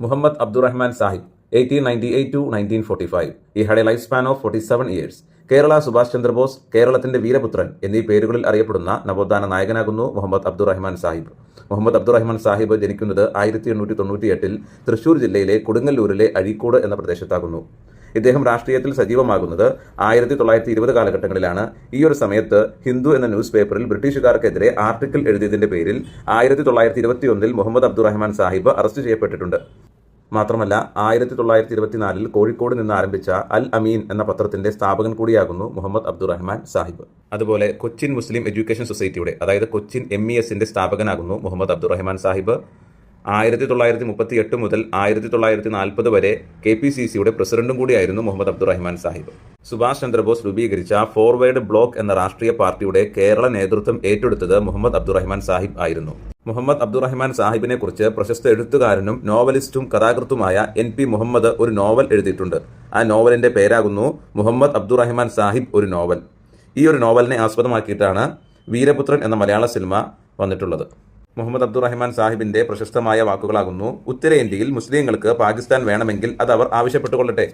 Muhammad Abdurahman Sahib eighteen ninety eight two nineteen forty five he had a life span of forty seven years Kerala Subhash Chandrabose കേരളത്തിന്റെ വീരപുത്രൻ എന്നീ പേരുകളിൽ അറിയപ്പെടുന്ന നവോത്ഥാന നായകനാകുന്നു മുഹമ്മദ് അബ്ദുറഹ്മാൻ സാഹിബ്. മുഹമ്മദ് അബ്ദുറഹ്മാൻ സാഹിബ് ജനിക്കുന്നത് ആയിരത്തി എണ്ണൂറ്റി തൊണ്ണൂറ്റി എട്ടിൽ തൃശൂർ ജില്ലയിലെ കൊടുങ്ങല്ലൂരിലെ അഴീക്കോട് എന്ന പ്രദേശത്താകുന്നു. ഇദ്ദേഹം രാഷ്ട്രീയത്തിൽ സജീവമാകുന്നത് ആയിരത്തി തൊള്ളായിരത്തി ഇരുപത് കാലഘട്ടങ്ങളിലാണ്. ഈ ഒരു സമയത്ത് ഹിന്ദു എന്ന ന്യൂസ് പേപ്പറിൽ ബ്രിട്ടീഷുകാർക്കെതിരെ ആർട്ടിക്കിൾ എഴുതിയതിന്റെ പേരിൽ ആയിരത്തി തൊള്ളായിരത്തി ഇരുപത്തിയൊന്നിൽ മുഹമ്മദ് അബ്ദുറഹ്മാൻ സാഹിബ് അറസ്റ്റ് ചെയ്യപ്പെട്ടിട്ടുണ്ട്. മാത്രമല്ല ആയിരത്തി തൊള്ളായിരത്തി ഇരുപത്തിനാലിൽ കോഴിക്കോട് നിന്ന് ആരംഭിച്ച അൽ അമീൻ എന്ന പത്രത്തിന്റെ സ്ഥാപകൻ കൂടിയാകുന്നു മുഹമ്മദ് അബ്ദുറഹ്മാൻ സാഹിബ്. അതുപോലെ കൊച്ചിൻ മുസ്ലിം എഡ്യൂക്കേഷൻ സൊസൈറ്റിയുടെ അതായത് കൊച്ചിൻ എം ഇ എസിന്റെ സ്ഥാപകനാകുന്നു മുഹമ്മദ് അബ്ദുറഹ്മാൻ സാഹിബ്. ആയിരത്തി തൊള്ളായിരത്തി മുപ്പത്തി എട്ട് മുതൽ ആയിരത്തി തൊള്ളായിരത്തി നാൽപ്പത് വരെ കെ പി സി സിയുടെ പ്രസിഡന്റും കൂടിയായിരുന്നു മുഹമ്മദ് അബ്ദുറഹ്മാൻ സാഹിബ്. സുഭാഷ് ചന്ദ്രബോസ് രൂപീകരിച്ച ഫോർവേഡ് ബ്ലോക്ക് എന്ന രാഷ്ട്രീയ പാർട്ടിയുടെ കേരള നേതൃത്വം ഏറ്റെടുത്തത് മുഹമ്മദ് അബ്ദുറഹ്മാൻ സാഹിബ് ആയിരുന്നു. മുഹമ്മദ് അബ്ദുറഹ്മാൻ സാഹിബിനെ കുറിച്ച് പ്രശസ്ത എഴുത്തുകാരനും നോവലിസ്റ്റും കഥാകൃത്തുമായ എൻ പി മുഹമ്മദ് ഒരു നോവൽ എഴുതിയിട്ടുണ്ട്. ആ നോവലിന്റെ പേരാകുന്നു മുഹമ്മദ് അബ്ദുറഹ്മാൻ സാഹിബ് ഒരു നോവൽ. ഈ ഒരു നോവലിനെ ആസ്പദമാക്കിയിട്ടാണ് വീരപുത്രൻ എന്ന മലയാള സിനിമ വന്നിട്ടുള്ളത്. മുഹമ്മദ് അബ്ദുറഹ്മാൻ സാഹിബിന്റെ പ്രശസ്തമായ വാക്കുകളാകുന്നു ഉത്തരേന്ത്യയിൽ മുസ്ലിങ്ങൾക്ക് പാകിസ്ഥാൻ വേണമെങ്കിൽ അത് അവർ ആവശ്യപ്പെട്ടുകൊള്ളട്ടെ.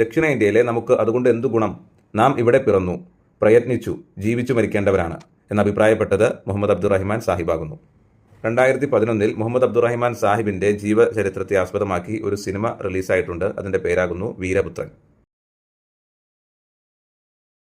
ദക്ഷിണേന്ത്യയിലെ നമുക്ക് അതുകൊണ്ട് എന്തു ഗുണം? നാം ഇവിടെ പിറന്നു പ്രയത്നിച്ചു ജീവിച്ചു മരിക്കേണ്ടവരാണ് എന്നഭിപ്രായപ്പെട്ടത് മുഹമ്മദ് അബ്ദുറഹ്മാൻ സാഹിബാകുന്നു. രണ്ടായിരത്തി പതിനൊന്നിൽ മുഹമ്മദ് അബ്ദുറഹിമാൻ സാഹിബിന്റെ ജീവചരിത്രത്തെ ആസ്പദമാക്കി ഒരു സിനിമ റിലീസായിട്ടുണ്ട്. അതിന്റെ പേരാകുന്നു വീരപുത്രൻ.